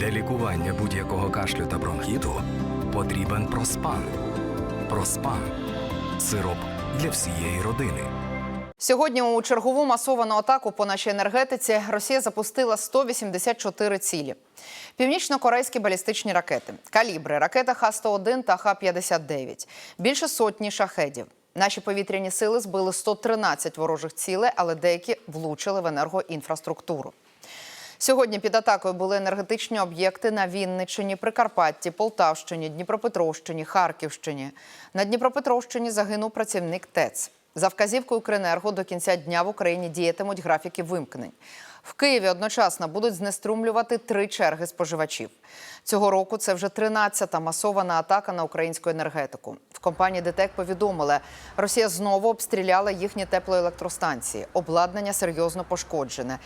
Для лікування будь-якого кашлю та бронхіту потрібен проспан. Проспан сироп для всієї родини. Сьогодні у чергову масовану атаку по нашій енергетиці Росія запустила 184 цілі. Північно-корейські балістичні ракети, калібри, ракета Х-101 та Х-59, більше сотні шахедів. Наші повітряні сили збили 113 ворожих цілей, але деякі влучили в енергоінфраструктуру. Сьогодні під атакою були енергетичні об'єкти на Вінниччині, Прикарпатті, Полтавщині, Дніпропетровщині, Харківщині. На Дніпропетровщині загинув працівник ТЕЦ. За вказівкою Кренерго до кінця дня в Україні діятимуть графіки вимкнень. В Києві одночасно будуть знеструмлювати три черги споживачів. Цього року це вже 13-та масована атака на українську енергетику. В компанії ДТЕК повідомили, Росія знову обстріляла їхні теплоелектростанції. Обладнання серйозно пошкоджене.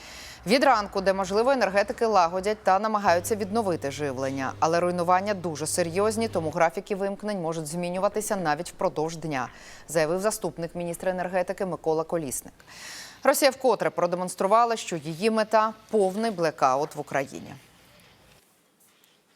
Від ранку, де можливо, енергетики лагодять та намагаються відновити живлення, але руйнування дуже серйозні, тому графіки вимкнень можуть змінюватися навіть впродовж дня, заявив заступник міністра енергетики Микола Колісник. Росія вкотре продемонструвала, що її мета повний блекаут в Україні.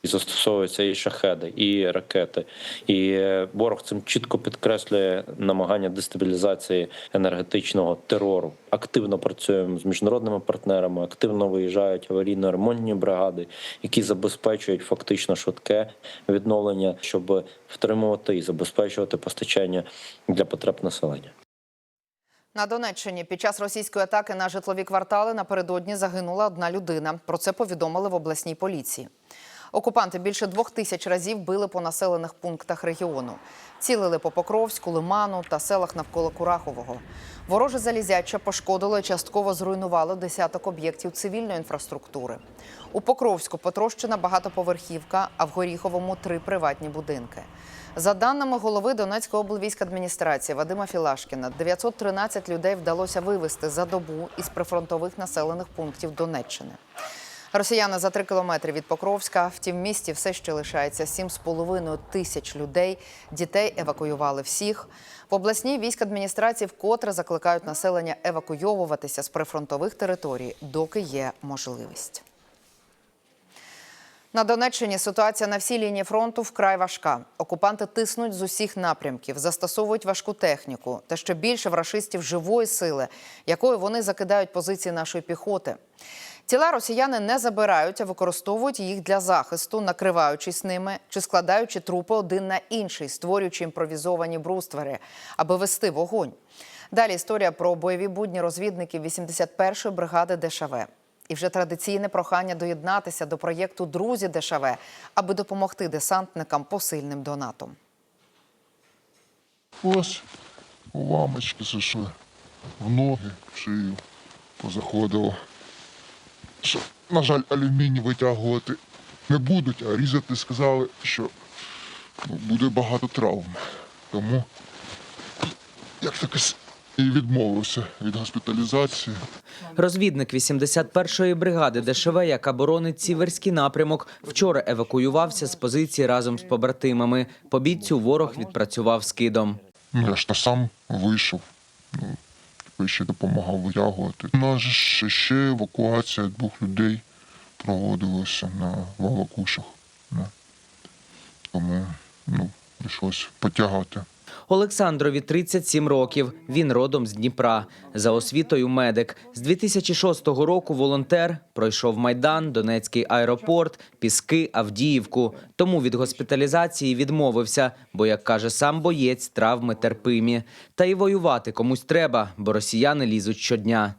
І застосовуються і шахеди, і ракети. І е, ворог цим чітко підкреслює намагання дестабілізації енергетичного терору. Активно працюємо з міжнародними партнерами, активно виїжджають аварійно-ремонтні бригади, які забезпечують фактично швидке відновлення, щоб втримувати і забезпечувати постачання для потреб населення. На Донеччині під час російської атаки на житлові квартали напередодні загинула одна людина. Про це повідомили в обласній поліції. Окупанти більше двох тисяч разів били по населених пунктах регіону. Цілили по Покровську, Лиману та селах навколо Курахового. Вороже залізяча пошкодило і частково зруйнувало десяток об'єктів цивільної інфраструктури. У Покровську потрощена багатоповерхівка, а в Горіховому три приватні будинки. За даними голови Донецької облвійськадміністрації Вадима Філашкіна, 913 людей вдалося вивезти за добу із прифронтових населених пунктів Донеччини. Росіяни за три кілометри від Покровська. Втім, в місті все ще лишається 7,5 тисяч людей. Дітей евакуювали всіх. В обласній військадміністрації вкотре закликають населення евакуйовуватися з прифронтових територій, доки є можливість. На Донеччині ситуація на всій лінії фронту вкрай важка. Окупанти тиснуть з усіх напрямків, застосовують важку техніку та ще більше в рашистів живої сили, якою вони закидають позиції нашої піхоти. Тіла росіяни не забирають, а використовують їх для захисту, накриваючись ними чи складаючи трупи один на інший, створюючи імпровізовані бруствери, аби вести вогонь. Далі історія про бойові будні розвідників 81-ї бригади ДШВ. І вже традиційне прохання доєднатися до проєкту Друзі ДШВ, аби допомогти десантникам посильним донатом. Ось уламочки зайшли в ноги, в шию позаходило. Що, на жаль, алюміній витягувати не будуть, а різати сказали, що ну, буде багато травм. Тому як такось і відмовився від госпіталізації. Розвідник 81-ї бригади ДШВ, яка боронить Сіверський напрямок, вчора евакуювався з позиції разом з побратимами. По бійцю ворог відпрацював скидом. Ну, я ж та сам вийшов. Ну, типу, ще допомагав витягувати. У нас ще, ще евакуація двох людей проводилася на Волокушах. Тому ну, прийшлось потягати. Олександрові 37 років. Він родом з Дніпра. За освітою медик. З 2006 року волонтер пройшов Майдан, Донецький аеропорт, Піски, Авдіївку. Тому від госпіталізації відмовився, бо, як каже сам боєць, травми терпимі. Та й воювати комусь треба, бо росіяни лізуть щодня.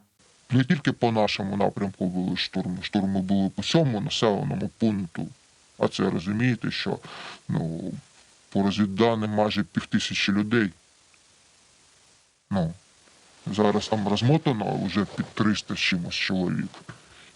Не тільки по нашому напрямку були штурми, штурми були по всьому населеному пункту. А це розумієте, що ну, по розвідданим майже півтисячі людей. Ну, зараз там розмотано вже під 300 з чимось чоловік.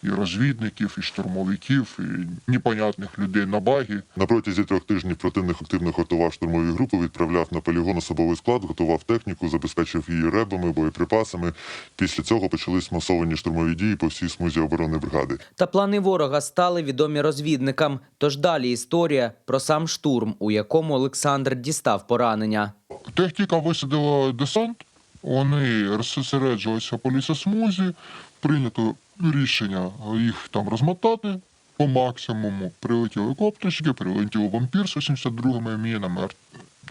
І розвідників, і штурмовиків, і непонятних людей на багі. На протязі трьох тижнів противник активно готував штурмові групи, відправляв на полігон особовий склад, готував техніку, забезпечив її ребами, боєприпасами. Після цього почались масовані штурмові дії по всій смузі оборони бригади. Та плани ворога стали відомі розвідникам. Тож далі історія про сам штурм, у якому Олександр дістав поранення. Техніка висадила десант, вони розсереджувалися по лісосмузі, прийнято рішення їх там розмотати по максимуму. Прилетіли коптерщики, прилетіли вампір з 82-ми мінами, ар-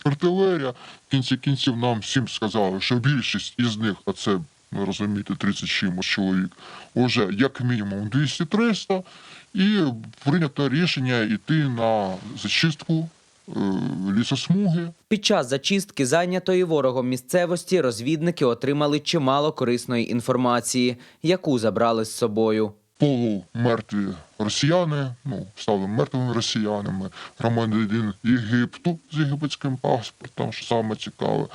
артилерія. В кінці кінців нам всім сказали, що більшість із них, а це, ви розумієте, 30 чимось чоловік, уже як мінімум 200-300, і прийнято рішення йти на зачистку лісосмуги. Під час зачистки зайнятої ворогом місцевості розвідники отримали чимало корисної інформації, яку забрали з собою. полумертві росіяни, ну, стали мертвими росіянами, громадянин Єгипту з єгипетським паспортом, що саме цікаве.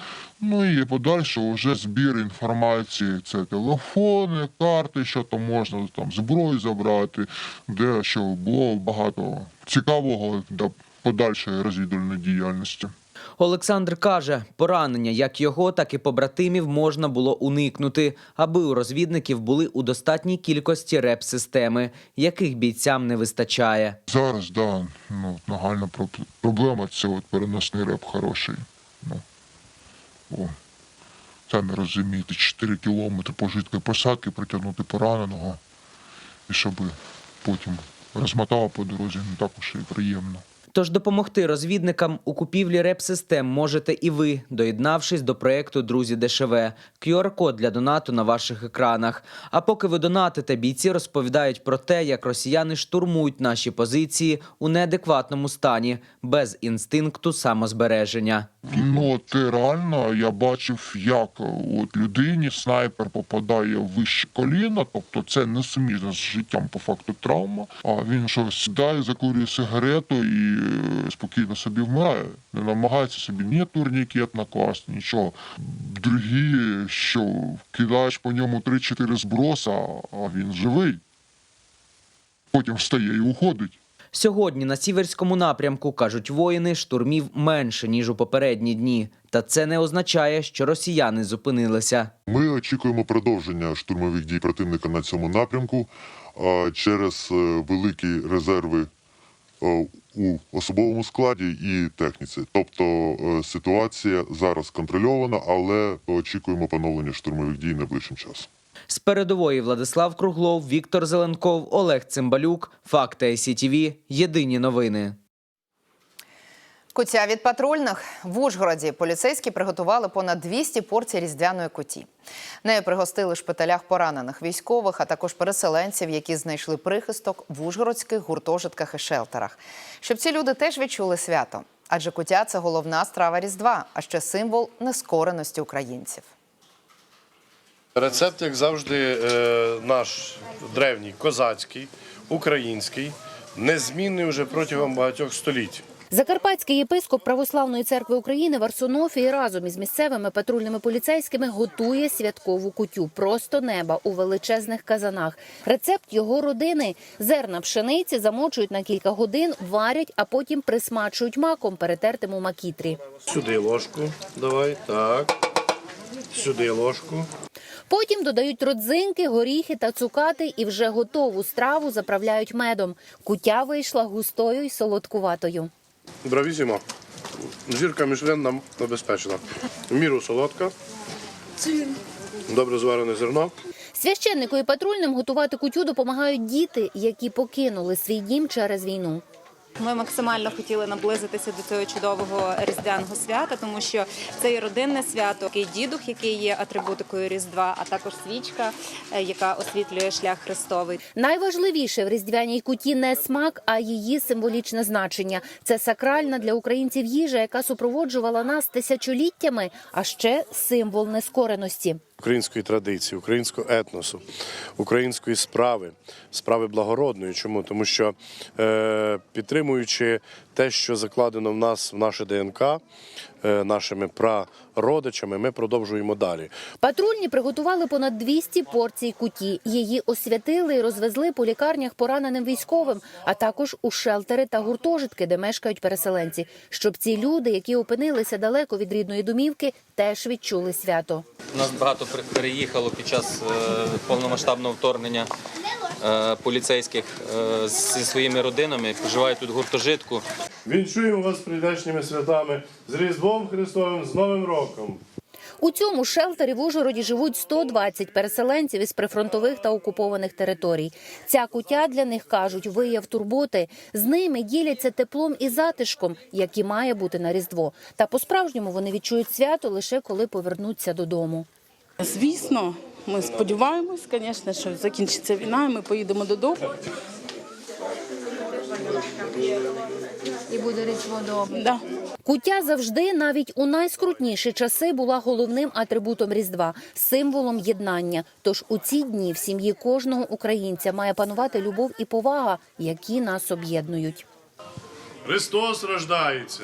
Ну і подальше вже збір інформації. Це телефони, карти, що там можна там зброю забрати, де що було багато цікавого для подальшої розвідувальної діяльності. Олександр каже, поранення як його, так і побратимів можна було уникнути, аби у розвідників були у достатній кількості реп-системи, яких бійцям не вистачає. Зараз, да, ну, нагальна про- проблема це от переносний реп хороший. Ну, о, самі розумієте, 4 кілометри по жидкої посадки притягнути пораненого, і щоб потім розмотав по дорозі, не так уж і приємно. Тож допомогти розвідникам у купівлі реп-систем можете і ви, доєднавшись до проєкту Друзі ДШВ. QR-код для донату на ваших екранах. А поки ви донатите, бійці розповідають про те, як росіяни штурмують наші позиції у неадекватному стані, без інстинкту самозбереження. Ну, от е, реально я бачив, як е, от людині снайпер попадає в вище коліна, тобто це не суміжна з життям по факту травма. А він що сідає, закурює сигарету і е, спокійно собі вмирає. Не намагається собі ні турнікет накласти, нічого. Другі, що кидаєш по ньому 3-4 зброса, а він живий. Потім встає і уходить. Сьогодні на сіверському напрямку кажуть воїни, штурмів менше ніж у попередні дні. Та це не означає, що росіяни зупинилися. Ми очікуємо продовження штурмових дій противника на цьому напрямку через е, великі резерви у особовому складі і техніці. Тобто е, ситуація зараз контрольована, але очікуємо поновлення штурмових дій найближчим часом. З передової Владислав Круглов, Віктор Зеленков, Олег Цимбалюк. Факти СІТВ. Єдині новини. Куття від патрульних в Ужгороді поліцейські приготували понад 200 порцій різдвяної куті. Нею пригостили в шпиталях поранених військових, а також переселенців, які знайшли прихисток в ужгородських гуртожитках і шелтерах. Щоб ці люди теж відчули свято. Адже куття це головна страва Різдва, а ще символ нескореності українців. Рецепт, як завжди, е, наш древній, козацький, український, незмінний вже протягом багатьох століть. Закарпатський єпископ Православної церкви України в Арсонофії разом із місцевими патрульними поліцейськими готує святкову кутю просто неба у величезних казанах. Рецепт його родини зерна пшениці замочують на кілька годин, варять, а потім присмачують маком, перетертим у макітрі. Сюди ложку, давай, так. Сюди ложку. Потім додають родзинки, горіхи та цукати, і вже готову страву заправляють медом. Кутя вийшла густою й солодкуватою. Бравісімо. Зірка Мішлен нам забезпечена. В міру солодка. Добре зварене зерно. Священнику і патрульним готувати кутю допомагають діти, які покинули свій дім через війну. Ми максимально хотіли наблизитися до цього чудового різдвяного свята, тому що це є родинне свято, такий дідух, який є атрибутикою Різдва, а також свічка, е, яка освітлює шлях Христовий. Найважливіше в різдвяній куті не смак, а її символічне значення. Це сакральна для українців їжа, яка супроводжувала нас тисячоліттями, а ще символ нескореності. Української традиції, українського етносу, української справи, справи благородної. Чому? Тому що е, підтримуючи те, що закладено в нас в наше ДНК, е, нашими прародичами, ми продовжуємо далі. Патрульні приготували понад 200 порцій куті. Її освятили і розвезли по лікарнях пораненим військовим, а також у шелтери та гуртожитки, де мешкають переселенці, щоб ці люди, які опинилися далеко від рідної домівки, теж відчули свято. У нас багато при- переїхало під час е, повномасштабного вторгнення е, поліцейських зі своїми родинами, проживають тут гуртожитку. Віншуємо вас прийдешніми святами, з Різдвом Христовим, з Новим роком. У цьому шелтері в Ужгороді живуть 120 переселенців із прифронтових та окупованих територій. Ця кутя для них кажуть вияв турботи. З ними діляться теплом і затишком, які має бути на різдво. Та по-справжньому вони відчують свято лише коли повернуться додому. Звісно, ми сподіваємось, звісно, що закінчиться війна, і ми поїдемо додому. І буде різдво добре. Да. Куття завжди, навіть у найскрутніші часи, була головним атрибутом Різдва, символом єднання. Тож у ці дні в сім'ї кожного українця має панувати любов і повага, які нас об'єднують. Христос рождається.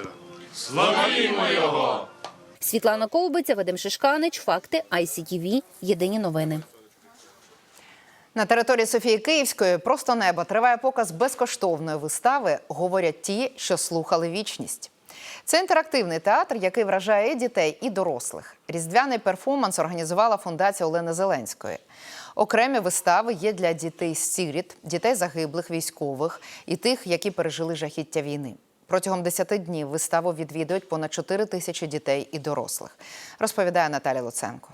Світлана Ковбиця, Вадим Шишканич, факти ICTV, Єдині новини. На території Софії Київської просто небо триває показ безкоштовної вистави. Говорять ті, що слухали вічність. Це інтерактивний театр, який вражає і дітей і дорослих. Різдвяний перформанс організувала фундація Олени Зеленської. Окремі вистави є для дітей сиріт, дітей загиблих військових і тих, які пережили жахіття війни. Протягом 10 днів виставу відвідують понад 4 тисячі дітей і дорослих. Розповідає Наталя Луценко.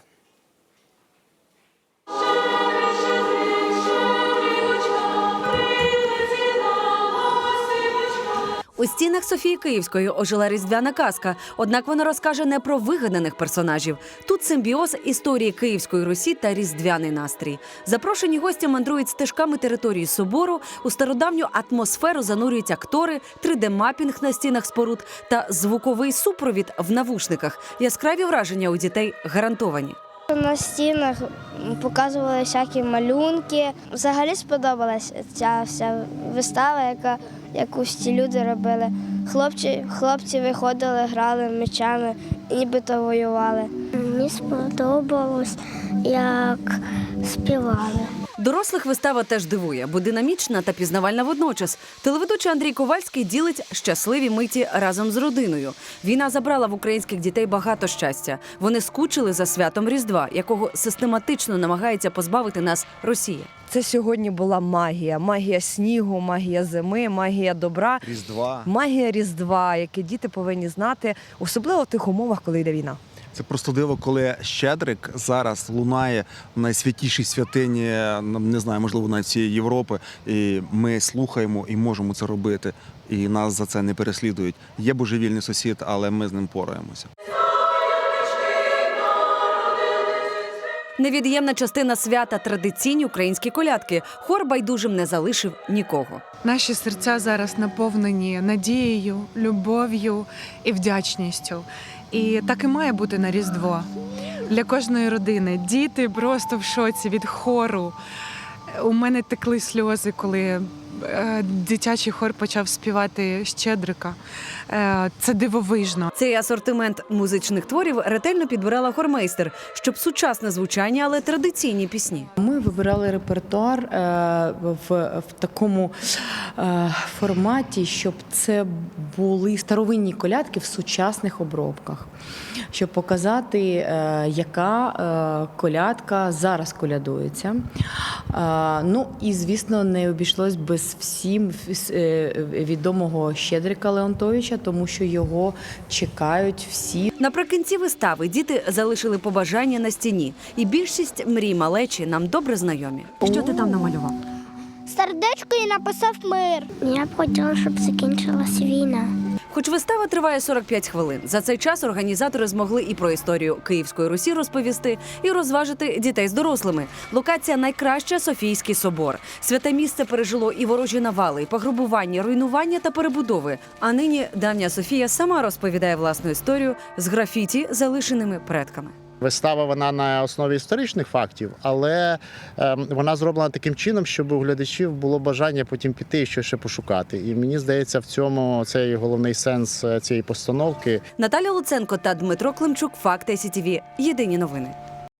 У стінах Софії Київської ожила різдвяна казка. Однак вона розкаже не про вигаданих персонажів. Тут симбіоз історії Київської Русі та різдвяний настрій. Запрошені гості мандрують стежками території собору. У стародавню атмосферу занурюють актори, 3D-мапінг на стінах споруд та звуковий супровід в навушниках. Яскраві враження у дітей гарантовані. На стінах показували всякі малюнки. Взагалі сподобалась ця вся вистава, яка яку ті люди робили. Хлопці, хлопці виходили, грали мечами нібито воювали. Мені сподобалось, як співали. Дорослих вистава теж дивує, бо динамічна та пізнавальна водночас. Телеведучий Андрій Ковальський ділить щасливі миті разом з родиною. Війна забрала в українських дітей багато щастя. Вони скучили за святом Різдва, якого систематично намагається позбавити нас Росія. Це сьогодні була магія. Магія снігу, магія зими, магія добра, Різдва. магія Різдва, яке діти повинні знати, особливо в тих умовах, коли йде війна. Це просто диво, коли Щедрик зараз лунає в найсвятішій святині, не знаю, можливо, навіть всієї Європи. І ми слухаємо і можемо це робити. І нас за це не переслідують. Є божевільний сусід, але ми з ним пораємося. Невід'ємна частина свята традиційні українські колядки. Хор байдужим не залишив нікого. Наші серця зараз наповнені надією, любов'ю і вдячністю. І так і має бути на Різдво для кожної родини. Діти просто в шоці від хору. У мене текли сльози, коли дитячий хор почав співати Щедрика. Е, це дивовижно. Цей асортимент музичних творів ретельно підбирала хормейстер, щоб сучасне звучання, але традиційні пісні. Ми вибирали репертуар е, в, в такому е, форматі, щоб це були старовинні колядки в сучасних обробках, щоб показати, е, яка е, колядка зараз колядується. Е, ну і звісно, не обійшлось без всім е, відомого Щедрика Леонтовича, тому що його чекають всі. Наприкінці вистави діти залишили побажання на стіні, і більшість мрій малечі нам добре знайомі. Що ти там намалював? Сердечко і написав мир. Я б хотіла, щоб закінчилась війна. Хоч вистава триває 45 хвилин. За цей час організатори змогли і про історію Київської Русі розповісти, і розважити дітей з дорослими. Локація найкраща Софійський собор. Святе місце пережило і ворожі навали, і пограбування, руйнування та перебудови. А нині давня Софія сама розповідає власну історію з графіті, залишеними предками. Вистава вона на основі історичних фактів, але е, вона зроблена таким чином, щоб у глядачів було бажання потім піти і щось ще пошукати. І мені здається, в цьому цей головний сенс е, цієї постановки. Наталя Луценко та Дмитро Климчук. Факти СІТВ. Єдині новини.